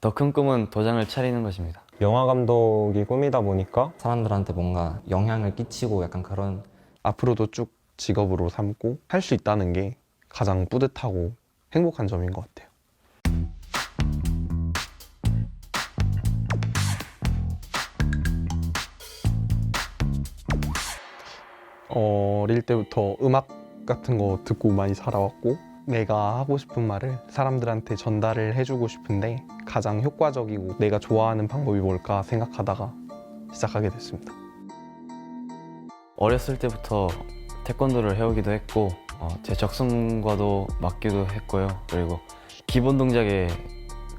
더 큰 꿈은 도장을 차리는 것입니다. 영화 감독이 꿈이다 보니까 사람들한테 뭔가 영향을 끼치고 약간 그런 앞으로도 쭉 직업으로 삼고 할 수 있다는 게 가장 뿌듯하고 행복한 점인 것 같아요. 어릴 때부터 음악 같은 거 듣고 많이 살아왔고 내가 하고 싶은 말을 사람들한테 전달을 해주고 싶은데 가장 효과적이고 내가 좋아하는 방법이 뭘까 생각하다가 시작하게 됐습니다. 어렸을 때부터 태권도를 해오기도 했고 어, 제 적성과도 맞기도 했고요. 그리고 기본 동작에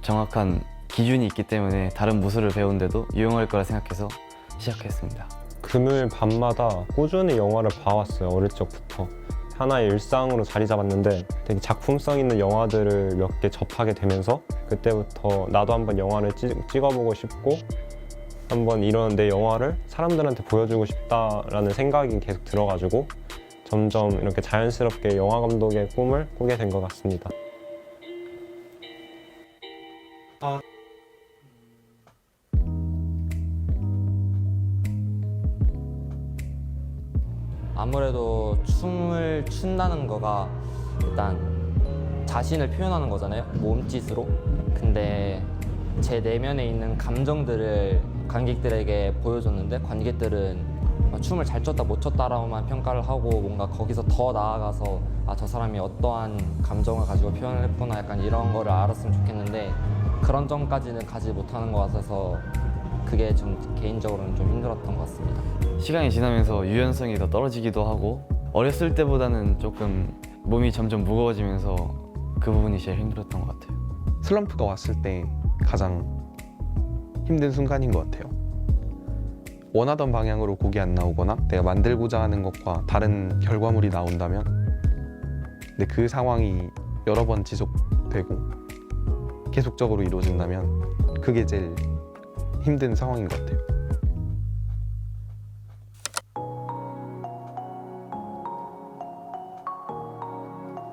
정확한 기준이 있기 때문에 다른 무술을 배우는데도 유용할 거라 생각해서 시작했습니다. 금요일 밤마다 꾸준히 영화를 봐왔어요 어릴 적부터 하나의 일상으로 자리 잡았는데 되게 작품성 있는 영화들을 몇 개 접하게 되면서 그때부터 나도 한번 영화를 찍, 찍어보고 싶고 한번 이런 내 영화를 사람들한테 보여주고 싶다라는 생각이 계속 들어가지고 점점 이렇게 자연스럽게 영화 감독의 꿈을 꾸게 된 것 같습니다. 아 무래도 춤을 춘다는 거가 일단 자신을 표현하는 거잖아요. 몸짓으로. 근데 제 내면에 있는 감정들을 관객들에게 보여줬는데 관객들은 춤을 잘 췄다 못 췄다라고만 평가를 하고 뭔가 거기서 더 나아가서 아 저 사람이 어떠한 감정을 가지고 표현을 했구나 약간 이런 거를 알았으면 좋겠는데 그런 점까지는 가지 못하는 것 같아서 그게 좀 개인적으로는 좀 힘들었던 것 같습니다. 시간이 지나면서 유연성이 더 떨어지기도 하고 어렸을 때보다는 조금 몸이 점점 무거워지면서 그 부분이 제일 힘들었던 것 같아요. 슬럼프가 왔을 때 가장 힘든 순간인 것 같아요. 원하던 방향으로 곡이 안 나오거나 내가 만들고자 하는 것과 다른 결과물이 나온다면 근데 그 상황이 여러 번 지속되고 계속적으로 이루어진다면 그게 제일 힘든 상황인 것 같아요.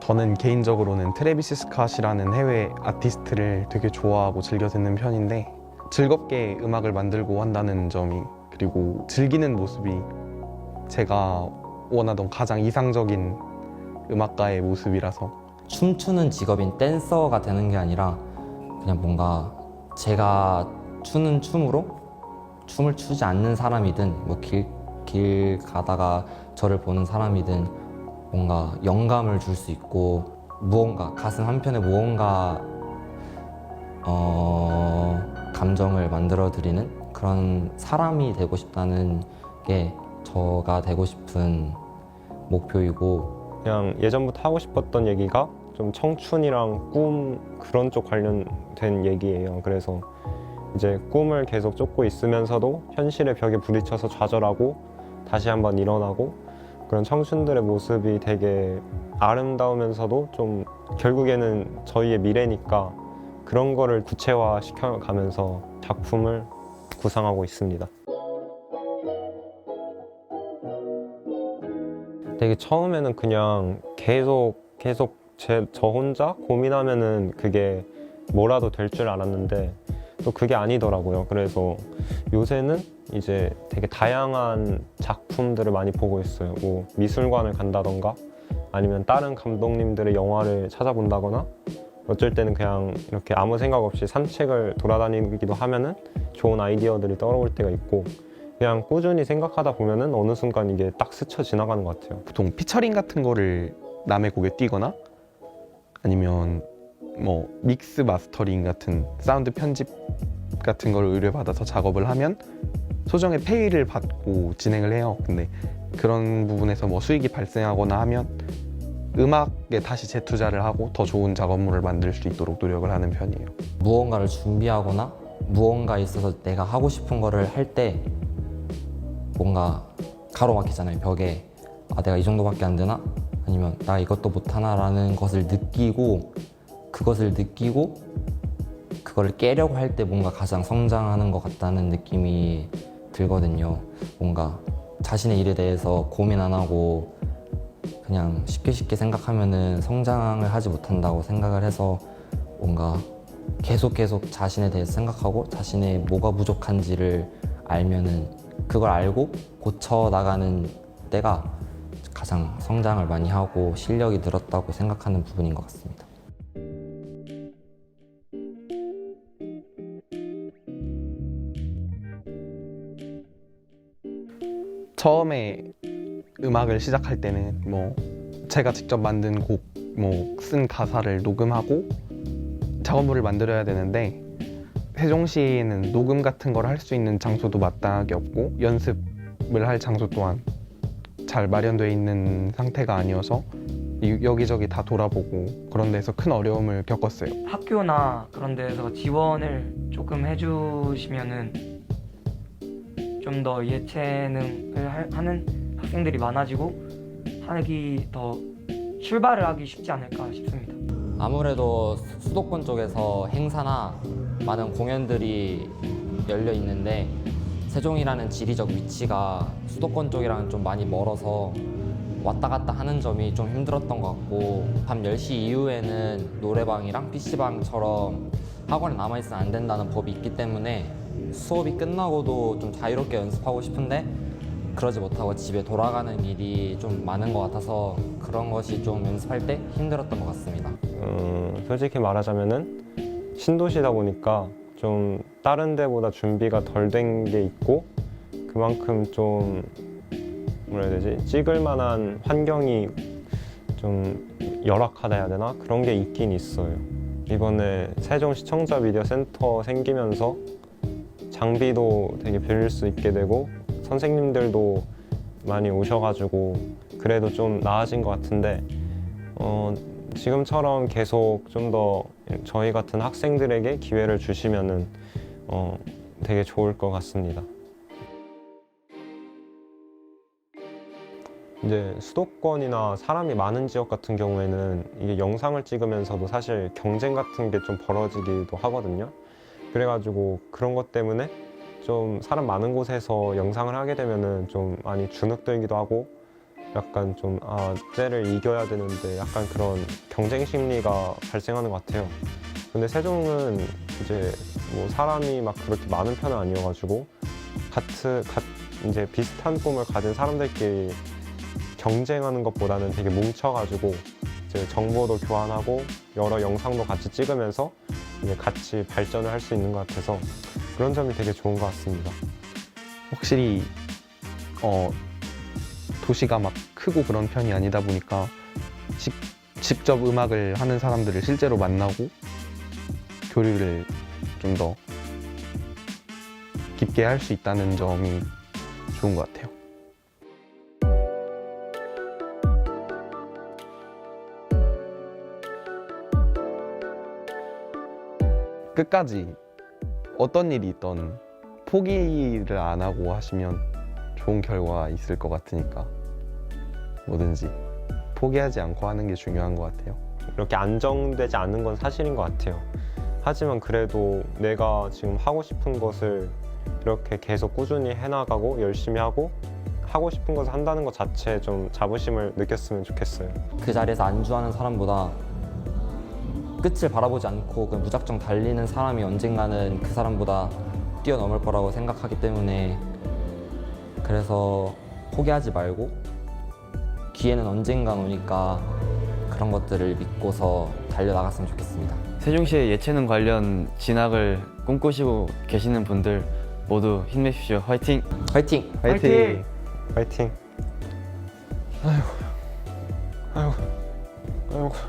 저는 개인적으로는 트래비스 스캇이라는 해외 아티스트를 되게 좋아하고 즐겨 듣는 편인데 즐겁게 음악을 만들고 한다는 점이 그리고 즐기는 모습이 제가 원하던 가장 이상적인 음악가의 모습이라서 춤추는 직업인 댄서가 되는 게 아니라 그냥 뭔가 제가 추는 춤으로 춤을 추지 않는 사람이든 뭐길 길 가다가 저를 보는 사람이든 뭔가 영감을 줄 수 있고 무언가 가슴 한편에 무언가 어 감정을 만들어 드리는 그런 사람이 되고 싶다는 게 저가 되고 싶은 목표이고 그냥 예전부터 하고 싶었던 얘기가 좀 청춘이랑 꿈 그런 쪽 관련된 얘기예요. 그래서 이제 꿈을 계속 쫓고 있으면서도 현실의 벽에 부딪혀서 좌절하고 다시 한번 일어나고 그런 청춘들의 모습이 되게 아름다우면서도 좀 결국에는 저희의 미래니까 그런 거를 구체화 시켜가면서 작품을 구상하고 있습니다. 되게 처음에는 그냥 계속 계속 제, 저 혼자 고민하면은 그게 뭐라도 될 줄 알았는데 또 그게 아니더라고요. 그래서 요새는 이제 되게 다양한 작품들을 많이 보고 있어요. 뭐 미술관을 간다던가 아니면 다른 감독님들의 영화를 찾아본다거나 어쩔 때는 그냥 이렇게 아무 생각 없이 산책을 돌아다니기도 하면은 좋은 아이디어들이 떠오를 때가 있고 그냥 꾸준히 생각하다 보면은 어느 순간 이게 딱 스쳐 지나가는 것 같아요. 보통 피처링 같은 거를 남의 곡에 띄거나 아니면 뭐 믹스 마스터링 같은 사운드 편집 같은 걸 의뢰받아서 작업을 하면 소정의 페이를 받고 진행을 해요. 근데 그런 부분에서 뭐 수익이 발생하거나 하면 음악에 다시 재투자를 하고 더 좋은 작업물을 만들 수 있도록 노력을 하는 편이에요. 무언가를 준비하거나 무언가에 있어서 내가 하고 싶은 거를 할 때 뭔가 가로막히잖아요 벽에 아 내가 이 정도밖에 안 되나 아니면 나 이것도 못하나라는 것을 느끼고 그것을 느끼고 그걸 깨려고 할 때 뭔가 가장 성장하는 것 같다는 느낌이 들거든요 뭔가 자신의 일에 대해서 고민 안 하고 그냥 쉽게 쉽게 생각하면은 성장을 하지 못한다고 생각을 해서 뭔가 계속 계속 자신에 대해서 생각하고 자신의 뭐가 부족한지를 알면은 그걸 알고 고쳐 나가는 때가 가장 성장을 많이 하고 실력이 늘었다고 생각하는 부분인 것 같습니다. 처음에 음악을 시작할 때는 뭐 제가 직접 만든 곡, 뭐 쓴 가사를 녹음하고 작업물을 만들어야 되는데 세종시에는 녹음 같은 걸 할 수 있는 장소도 마땅하게 없고 연습을 할 장소 또한 잘 마련되어 있는 상태가 아니어서 이- 여기저기 다 돌아보고 그런 데서 큰 어려움을 겪었어요. 학교나 그런 데서 지원을 조금 해주시면은 좀 더 예체능을 할- 하는 학생들이 많아지고 하기 더 출발을 하기 쉽지 않을까 싶습니다. 아무래도 수도권 쪽에서 행사나 많은 공연들이 열려 있는데 세종이라는 지리적 위치가 수도권 쪽이랑 좀 많이 멀어서 왔다 갔다 하는 점이 좀 힘들었던 것 같고 밤 10시 이후에는 노래방이랑 PC방처럼 학원에 남아있으면 안 된다는 법이 있기 때문에 수업이 끝나고도 좀 자유롭게 연습하고 싶은데 그러지 못하고 집에 돌아가는 일이 좀 많은 것 같아서 그런 것이 좀 연습할 때 힘들었던 것 같습니다. 음, 솔직히 말하자면은 신도시다 보니까 좀 다른 데보다 준비가 덜 된 게 있고 그만큼 좀 뭐라 해야 되지? 찍을 만한 환경이 좀 열악하다 해야 되나? 그런 게 있긴 있어요. 이번에 세종 시청자 미디어 센터 생기면서 장비도 되게 빌릴 수 있게 되고 선생님들도 많이 오셔가지고 그래도 좀 나아진 것 같은데 어, 지금처럼 계속 좀 더 저희 같은 학생들에게 기회를 주시면은 어, 되게 좋을 것 같습니다. 이제 수도권이나 사람이 많은 지역 같은 경우에는 이게 영상을 찍으면서도 사실 경쟁 같은 게 좀 벌어지기도 하거든요. 그래가지고 그런 것 때문에 좀 사람 많은 곳에서 영상을 하게 되면은 좀 많이 주눅들기도 하고 약간 좀 아, 쟤를 이겨야 되는데 약간 그런 경쟁 심리가 발생하는 것 같아요. 근데 세종은 이제 뭐 사람이 막 그렇게 많은 편은 아니어가지고 같은 같 이제 비슷한 꿈을 가진 사람들끼리 경쟁하는 것보다는 되게 뭉쳐가지고 이제 정보도 교환하고 여러 영상도 같이 찍으면서 같이 발전을 할 수 있는 것 같아서 그런 점이 되게 좋은 것 같습니다. 확실히 어, 도시가 막 크고 그런 편이 아니다 보니까 직, 직접 음악을 하는 사람들을 실제로 만나고 교류를 좀 더 깊게 할 수 있다는 점이 좋은 것 같아요. 끝까지 어떤 일이 있던 포기를 안 하고 하시면 좋은 결과 있을 것 같으니까 뭐든지 포기하지 않고 하는 게 중요한 것 같아요. 이렇게 안정되지 않는 건 사실인 것 같아요. 하지만 그래도 내가 지금 하고 싶은 것을 이렇게 계속 꾸준히 해나가고 열심히 하고 하고 싶은 것을 한다는 것 자체에 좀 자부심을 느꼈으면 좋겠어요. 그 자리에서 안주하는 사람보다 끝을 바라보지 않고 그냥 무작정 달리는 사람이 언젠가는 그 사람보다 뛰어넘을 거라고 생각하기 때문에 그래서 포기하지 말고 기회는 언젠간 오니까 그런 것들을 믿고서 달려나갔으면 좋겠습니다. 세종시의 예체능 관련 진학을 꿈꾸시고 계시는 분들 모두 힘내십시오. 화이팅! 화이팅! 화이팅! 파이팅! 아이고.